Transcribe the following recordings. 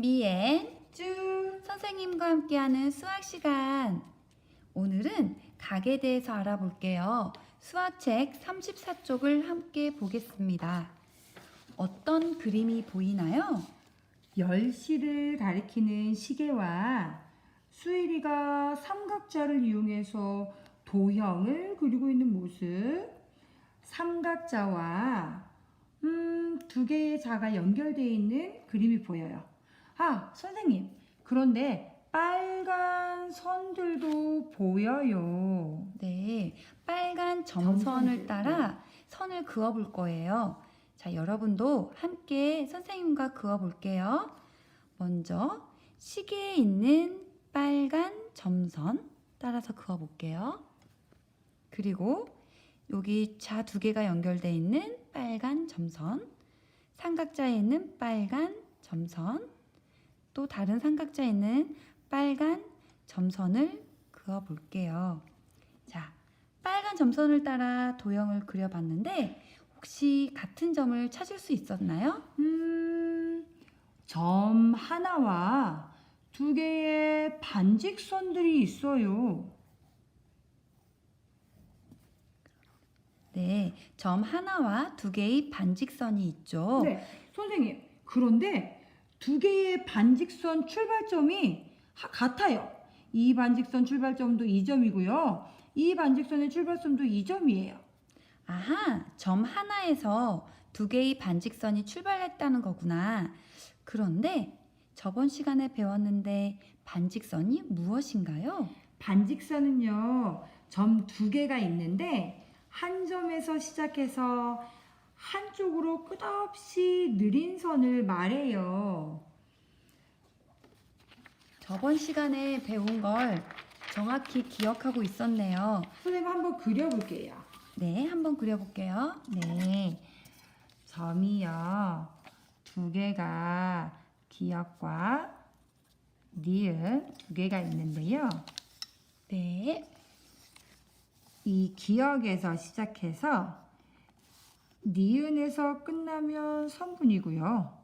미엔 쭈. 선생님과 함께하는 수학 시간. 오늘은 각에 대해서 알아볼게요. 수학책 34쪽을 함께 보겠습니다. 어떤 그림이 보이나요? 10시를 가리키는 시계와 수일이가 삼각자를 이용해서 도형을 그리고 있는 모습. 삼각자와 음, 두 개의 자가 연결되어 있는 그림이 보여요. 아, 선생님. 그런데 빨간 선들도 보여요. 네, 빨간 점선을 따라 선을 그어 볼 거예요. 자, 여러분도 함께 선생님과 그어 볼게요. 먼저 시계에 있는 빨간 점선 따라서 그어 볼게요. 그리고 여기 자 두 개가 연결되어 있는 빨간 점선, 삼각자에 있는 빨간 점선, 또 다른 삼각자에 있는 빨간 점선을 그어 볼게요. 자, 빨간 점선을 따라 도형을 그려봤는데 혹시 같은 점을 찾을 수 있었나요? 음, 점 하나와 두 개의 반직선들이 있어요. 네, 점 하나와 두 개의 반직선이 있죠. 네, 선생님. 그런데 두 개의 반직선 출발점이 하- 같아요. 이 반직선 출발점도 2점이고요. 이 반직선의 출발점도 2점이에요. 아하, 점 하나에서 두 개의 반직선이 출발했다는 거구나. 그런데 저번 시간에 배웠는데 반직선이 무엇인가요? 반직선은요, 점 두 개가 있는데 한 점에서 시작해서 한쪽으로 끝없이 느린 선을 말해요. 저번 시간에 배운 걸 정확히 기억하고 있었네요. 선생님 한번 그려볼게요. 네, 한번 그려볼게요. 네, 점이요 두 개가 기역과 니은 두 개가 있는데요. 네, 이 기역에서 시작해서 니은에서 끝나면 성분이고요.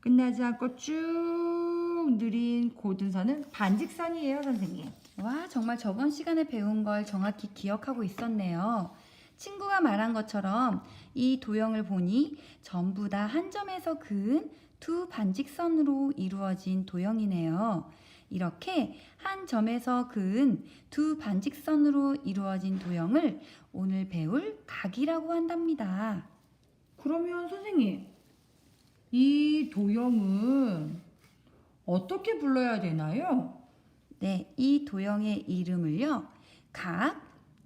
끝나지 않고 쭉 느린 고든선은 반직선이에요, 선생님. 와, 정말 저번 시간에 배운 걸 정확히 기억하고 있었네요. 친구가 말한 것처럼 이 도형을 보니 전부 다 한 점에서 그은 두 반직선으로 이루어진 도형이네요. 이렇게 한 점에서 그은 두 반직선으로 이루어진 도형을 오늘 배울 각이라고 한답니다. 그러면 선생님, 이 도형은 어떻게 불러야 되나요? 네, 이 도형의 이름을요. 각,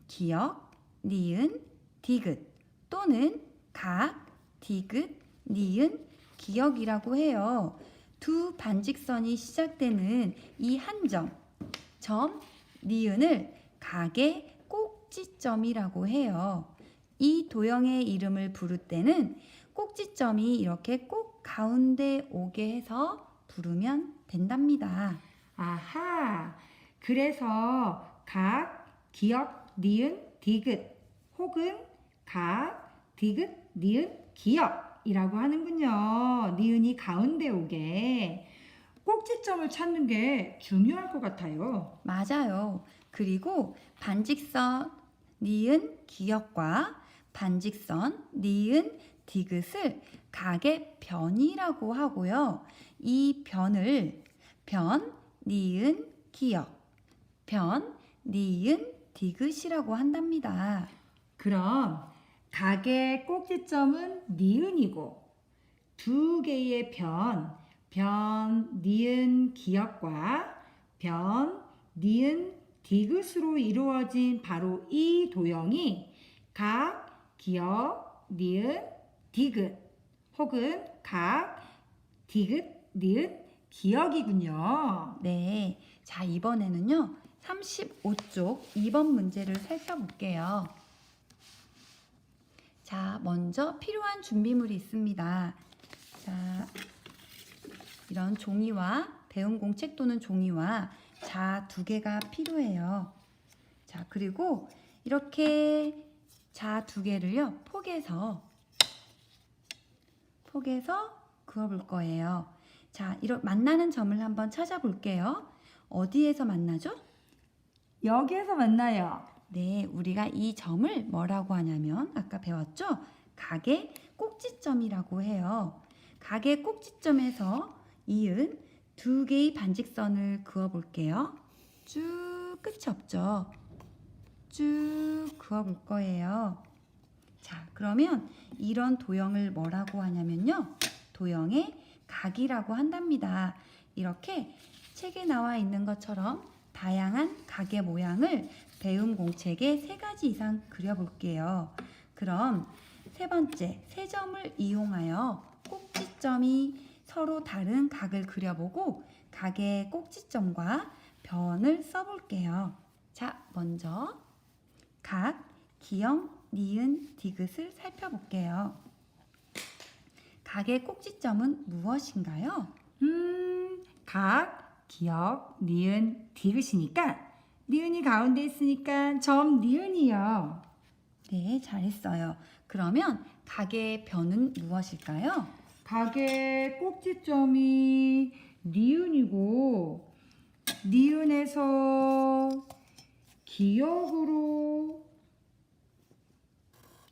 기역, 니은, 디귿 또는 각, 디귿, 니은, 기역이라고 해요. 두 반직선이 시작되는 이 한 점, 점, 니은을 각의 꼭지점이라고 해요. 이 도형의 이름을 부를 때는 꼭지점이 이렇게 꼭 가운데 오게 해서 부르면 된답니다. 아하, 그래서 각, 기역, 니은, 디귿 혹은 각, 디귿, 니은, 기역이라고 하는군요. 니은이 가운데 오게 꼭지점을 찾는 게 중요할 것 같아요. 맞아요. 그리고 반직선 니은 기역과 반직선 니은 디귿을 각의 변이라고 하고요. 이 변을 변, 니은, 기역, 변, 니은, 디귿이라고 한답니다. 그럼 각의 꼭지점은 니은이고 두 개의 변, 변, 니은, 기역과 변, 니은, 디귿으로 이루어진 바로 이 도형이 각, 기역, 니은, 디귿 혹은 각, 디귿, 니은, 기역이군요. 네. 자, 이번에는요. 35쪽 2번 문제를 살펴볼게요. 자, 먼저 필요한 준비물이 있습니다. 자, 이런 종이와 배운 공책 또는 종이와 자 두 개가 필요해요. 자, 그리고 이렇게 자 두 개를요, 폭에서, 폭에서 그어볼 거예요. 자, 이런 만나는 점을 한번 찾아볼게요. 어디에서 만나죠? 여기에서 만나요. 네, 우리가 이 점을 뭐라고 하냐면 아까 배웠죠? 가게 꼭지점이라고 해요. 가게 꼭지점에서 이은 두 개의 반직선을 그어 볼게요. 쭉 끝이 없죠? 쭉 그어 볼 거예요. 자, 그러면 이런 도형을 뭐라고 하냐면요. 도형의 각이라고 한답니다. 이렇게 책에 나와 있는 것처럼 다양한 가게 모양을 배움 공책에 세 가지 이상 그려볼게요. 그럼 세 번째, 세 점을 이용하여 꼭지점이 서로 다른 각을 그려보고 각의 꼭지점과 변을 써볼게요. 자, 먼저 각, 기역, 니은, 디귿을 살펴볼게요. 각의 꼭지점은 무엇인가요? 음, 각, 기역, 니은, 디귿이니까 니은이 가운데 있으니까 점 니은이요. 네, 잘했어요. 그러면 각의 변은 무엇일까요? 각의 꼭지점이 니은이고 니은에서 기역으로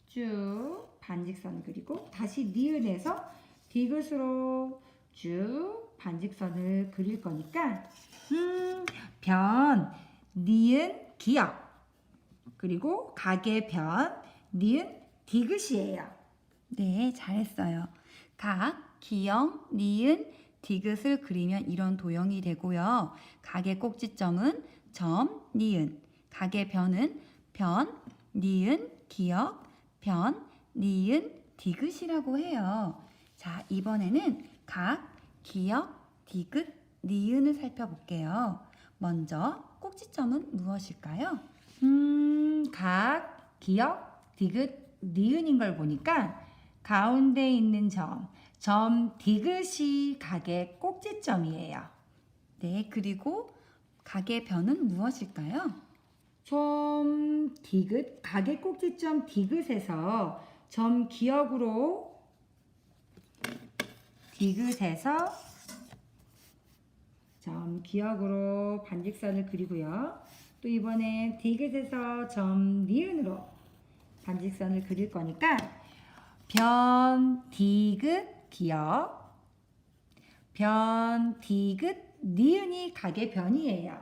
쭉 반직선 그리고 다시 니은에서 디귿으로 쭉 반직선을 그릴 거니까 음, 변, 니은, 기역 그리고 각의 변, 니은, 디귿이에요. 네, 잘했어요. 각, 기역, 니은, 디귿을 그리면 이런 도형이 되고요. 각의 꼭지점은 점, 니은, 각의 변은 변, 니은, 기역, 변, 니은, 디귿이라고 해요. 자, 이번에는 각, 기역, 디귿, 니은을 살펴볼게요. 먼저 꼭지점은 무엇일까요? 음, 각, 기역, 디귿, 니은인 걸 보니까 가운데 있는 점, 점 디귿이 각의 꼭지점이에요. 네, 그리고 각의 변은 무엇일까요? 점 디귿, 각의 꼭지점 디귿에서 점 기역으로 디귿에서 점 기역으로 반직선을 그리고요. 또 이번엔 디귿에서 점 니은으로 반직선을 그릴 거니까 변 디귿 기역 변 디귿 니은이 각의 변이에요.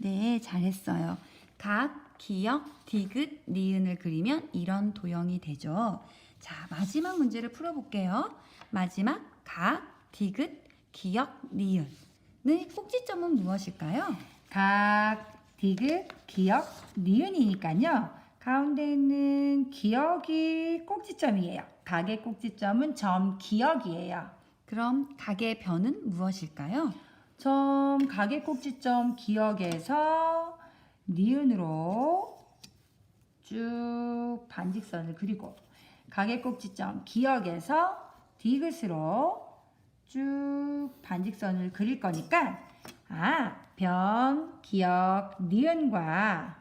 네, 잘했어요. 각, 기역, 디귿, 니은을 그리면 이런 도형이 되죠. 자, 마지막 문제를 풀어볼게요. 마지막 각, 디귿, 기역, 니은의 꼭지점은 무엇일까요? 각, 디귿, 기역, 니은이니까요. 가운데 있는 기역이 꼭지점이에요. 각의 꼭지점은 점 기역이에요. 그럼 각의 변은 무엇일까요? 점 각의 꼭지점 기역에서 니은으로 쭉 반직선을 그리고 각의 꼭지점 기역에서 디귿으로 쭉 반직선을 그릴 거니까 아, 변, 기역, 니은과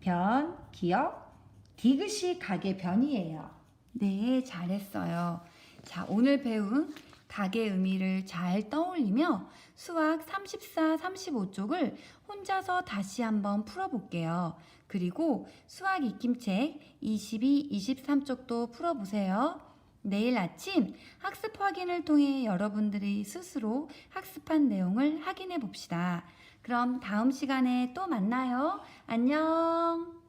변, 기역, 디귿이 각의 변이에요. 네, 잘했어요. 자, 오늘 배운 각의 의미를 잘 떠올리며 수학 34, 35쪽을 혼자서 다시 한번 풀어볼게요. 그리고 수학 익힘책 22, 23쪽도 풀어보세요. 내일 아침 학습 확인을 통해 여러분들이 스스로 학습한 내용을 확인해 봅시다. 그럼 다음 시간에 또 만나요. 안녕!